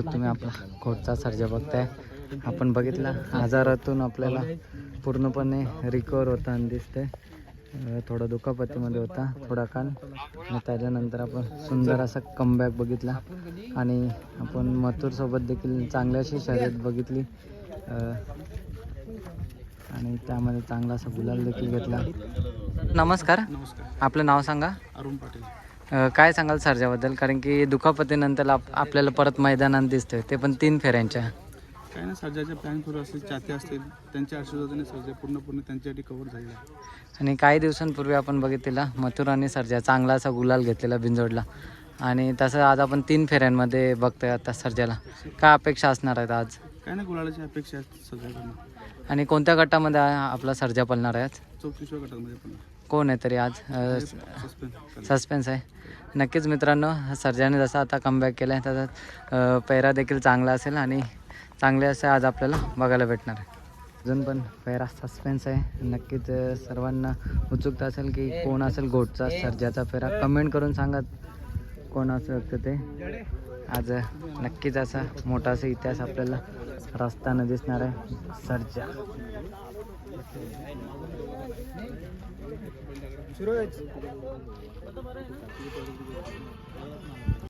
तुम्ही आपला घोटचा सर्जा बघताय. आपण बघितला आजारातून आपल्याला पूर्णपणे रिकवर होताना दिसते अं, थोडा दुखापतीमध्ये होता थोडा काळ आणि त्याच्यानंतर आपण सुंदर असा कमबॅक बघितला. आणि आपण मथुरसोबत देखील चांगली अशी शर्यत बघितली. आणि त्यामध्ये चांगला असा गुलाल देखील घेतला. नमस्कार. आपलं नाव सांगा. अरुण पाटील. काय सांगाल सर्जाबद्दल? कारण की दुखापतीनंतर आप आपल्याला परत मैदानात दिसतोय. ते पण तीन फेऱ्यांच्या. काही ना सर्जाचे प्लॅन करू असतील चाते असतील. त्यांच्या आशीर्वादाने सर्जा पूर्णपणे त्यांच्यासाठी कव्हर झालेला आहे. आणि काही दिवसांपूर्वी आपण बघितलेला मथुर आणि सर्जा चांगला असा गुलाल घेतलेला बिंजोडला आणि तसं आज आपण तीन फेऱ्यांमध्ये बघतोय आता सर्जाला. काय अपेक्षा असणार आहेत आज? काय ना गुलालाची अपेक्षा आहे सर्जाकडनं. आणि कोणत्या गटामध्ये आ- आपला सर्जा पळणार आहे आज? चौतीसव्या गटामध्ये पण कोण आहे तरी आज? सस्पेन्स आहे. नक्कीच मित्रांनो सर्जाने जसा आता कमबॅक केला आहे तसा पैरा देखील चांगला असेल आणि चांगले असे आज आपल्याला बघायला भेटणार आहे. अजून पण पैरा सस्पेन्स आहे. नक्कीच सर्वांना उत्सुकता असेल की कोण असेल गोटचा सर्जाचा फेरा कमेंट करून सांगत कोण असू शकतं ते. आज नक्कीच असा मोठा असा इतिहास आपल्याला रस्त्यानं दिसणार आहे. सर्जा